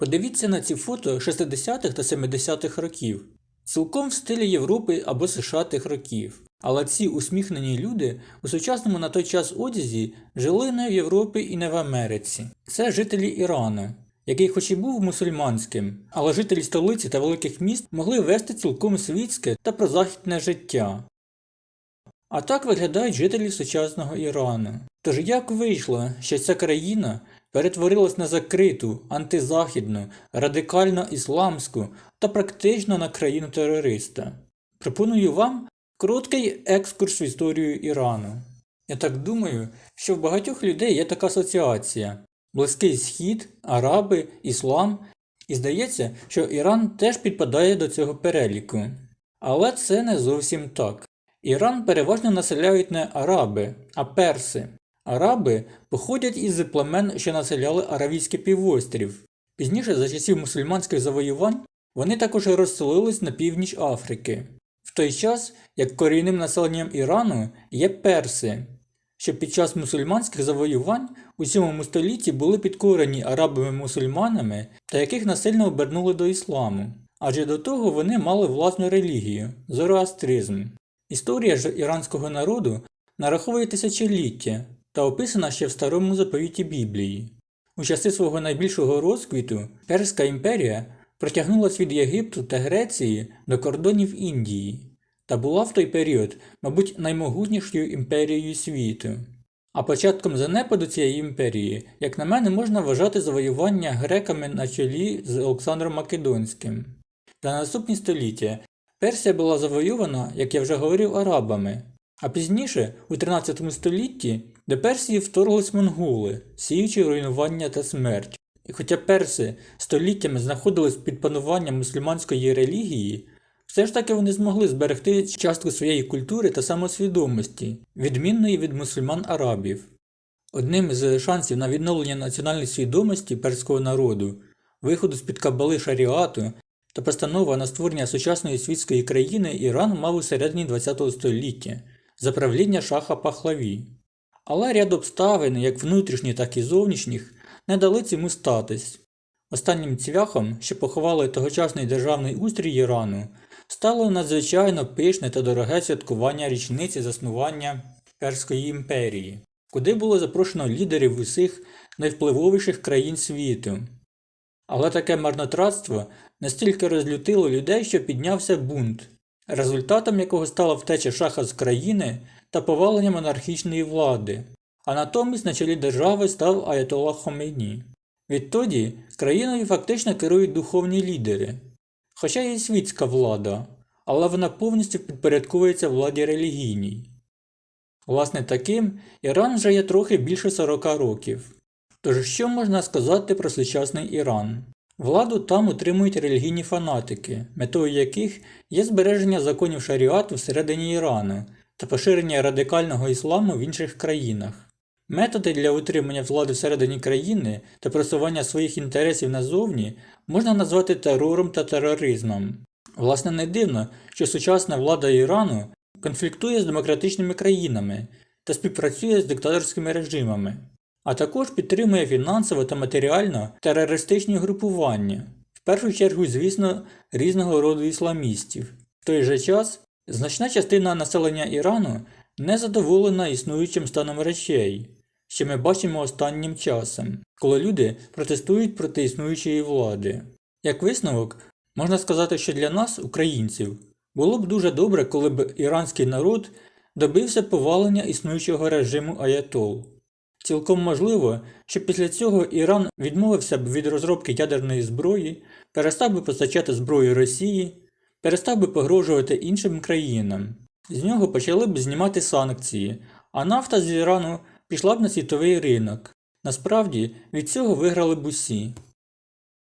Подивіться на ці фото 60-х та 70-х років, цілком в стилі Європи або США тих років. Але ці усміхнені люди у сучасному на той час одязі жили не в Європі і не в Америці. Це жителі Ірану, який хоч і був мусульманським, але жителі столиці та великих міст могли вести цілком світське та прозахідне життя. А так виглядають жителі сучасного Ірану. Тож як вийшло, що ця країна перетворилась на закриту, антизахідну, радикально ісламську та практично на країну терориста? Пропоную вам короткий екскурс в історію Ірану. Я так думаю, що в багатьох людей є така асоціація: Близький Схід, Араби, Іслам, і здається, що Іран теж підпадає до цього переліку. Але це не зовсім так. Іран переважно населяють не араби, а перси. Араби походять із племен, що населяли Аравійський півострів. Пізніше, за часів мусульманських завоювань, вони також розселились на північ Африки. В той час, як корінним населенням Ірану є перси, що під час мусульманських завоювань у 7 столітті були підкорені арабами-мусульманами та яких насильно обернули до ісламу, адже до того вони мали власну релігію зороастризм. Історія ж іранського народу нараховує тисячоліття та описана ще в старому заповіті Біблії. У часи свого найбільшого розквіту Перська імперія протягнулась від Єгипту та Греції до кордонів Індії та була в той період, мабуть, наймогутнішою імперією світу. А початком занепаду цієї імперії, як на мене, можна вважати завоювання греками на чолі з Олександром Македонським. За наступні століття Персія була завоювана, як я вже говорив, арабами, а пізніше, у 13 столітті, до Персії вторглись монголи, сіючи руйнування та смерть. І хоча перси століттями знаходились під пануванням мусульманської релігії, все ж таки вони змогли зберегти частку своєї культури та самосвідомості, відмінної від мусульман арабів. Одним з шансів на відновлення національної свідомості перського народу, виходу з-під кабали шаріату та постанова на створення сучасної світської країни Іран мав у середині ХХ століття за правління шаха Пахлаві. Але ряд обставин, як внутрішніх, так і зовнішніх, не дали цьому статись. Останнім цвяхом, що поховали тогочасний державний устрій Ірану, стало надзвичайно пишне та дороге святкування річниці заснування Перської імперії, куди було запрошено лідерів усіх найвпливовіших країн світу. Але таке марнотратство настільки розлютило людей, що піднявся бунт, результатом якого стала втеча шаха з країни та повалення монархічної влади, а натомість на чолі держави став Аятолла Хомейні. Відтоді країною фактично керують духовні лідери, хоча є світська влада, але вона повністю підпорядковується владі релігійній. Власне таким Іран вже є трохи більше 40 років. Тож що можна сказати про сучасний Іран? Владу там утримують релігійні фанатики, метою яких є збереження законів шаріату всередині Ірану та поширення радикального ісламу в інших країнах. Методи для утримання влади всередині країни та просування своїх інтересів назовні можна назвати терором та тероризмом. Власне, не дивно, що сучасна влада Ірану конфліктує з демократичними країнами та співпрацює з диктаторськими режимами, а також підтримує фінансово та матеріально терористичні групування, в першу чергу, звісно, різного роду ісламістів. В той же час значна частина населення Ірану не задоволена існуючим станом речей, що ми бачимо останнім часом, коли люди протестують проти існуючої влади. Як висновок, можна сказати, що для нас, українців, було б дуже добре, коли б іранський народ добився повалення існуючого режиму Аятол. Цілком можливо, що після цього Іран відмовився б від розробки ядерної зброї, перестав би постачати зброю Росії, перестав би погрожувати іншим країнам. З нього почали б знімати санкції, а нафта з Ірану пішла б на світовий ринок. Насправді від цього виграли б усі.